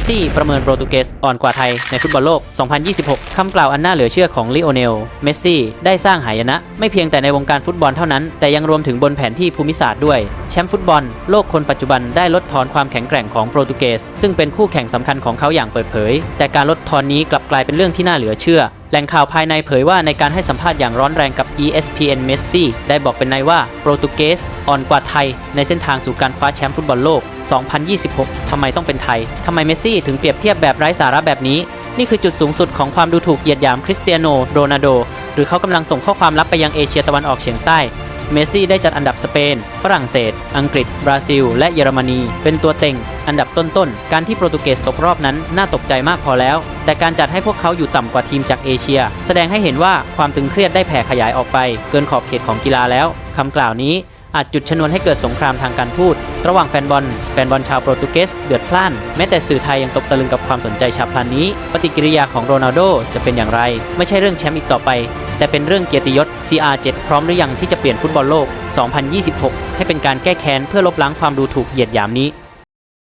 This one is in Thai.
สซี่ประเมินโปรตุเกสอ่อนกว่าไทยในฟุตบอลโลก 2026 คำกล่าวอันน่าเหลือเชื่อของลิโอเนล เมสซี่ได้สร้างหายนะ ไม่เพียงแต่ในวงการฟุตบอลเท่านั้น แต่ยังรวมถึงบนแผนที่ภูมิศาสตร์ด้วย แชมป์ฟุตบอลโลกคนปัจจุบันได้ลดทอนความแข็งแกร่งของโปรตุเกสซึ่งเป็นคู่แข่งสำคัญของเขาอย่างเปิดเผย แต่การลดทอนนี้กลับกลายเป็นเรื่องที่น่าเหลือเชื่อ แหล่งข่าวภายในเผยว่าในการให้สัมภาษณ์อย่างร้อนแรงกับ ESPN เมสซี่ได้บอกเป็นในว่าโปรตุเกสอ่อนกว่าไทย ในเส้นทางสู่การคว้าแชมป์ฟุตบอลโลก 2026 ทำไมต้องเป็นไทย ทำไมเมสซี่ถึงเปรียบเทียบแบบไร้สาระแบบนี้ นี่คือจุดสูงสุดของความดูถูกเหยียดหยามคริสเตียโนโรนัลโด หรือเขากำลังส่งข้อความลับไปยังเอเชียตะวันออกเฉียงใต้ เมสซี่ได้จัดอันดับสเปน ฝรั่งเศส อังกฤษ บราซิล และเยอรมนี เป็นตัวเต็ง อันดับต้นๆ การที่โปรตุเกสตกรอบนั้นน่าตกใจมากพอแล้ว แต่การจัดให้พวกเขาอยู่ต่ำกว่าทีมจากเอเชีย แสดงให้เห็นว่าความตึงเครียดได้แผ่ขยายออกไป เกินขอบเขตของกีฬาแล้วคำกล่าวนี้อาจจุดชนวนให้เกิดสงครามทางการทูต ระหว่างแฟนบอล แฟนบอลชาวโปรตุเกสเดือดพล่าน แม้แต่สื่อไทยยังตกตะลึงกับความสนใจฉับพลันนี้ ปฏิกิริยาของโรนัลโดจะเป็นอย่างไร ไม่ใช่เรื่องแชมป์อีกต่อไป แต่เป็นเรื่องเกียรติยศ CR7 พร้อมหรือยังที่จะเปลี่ยนฟุตบอลโลก 2026 ให้เป็นการแก้แค้นเพื่อลบล้างความดูถูกเหยียดหยามนี้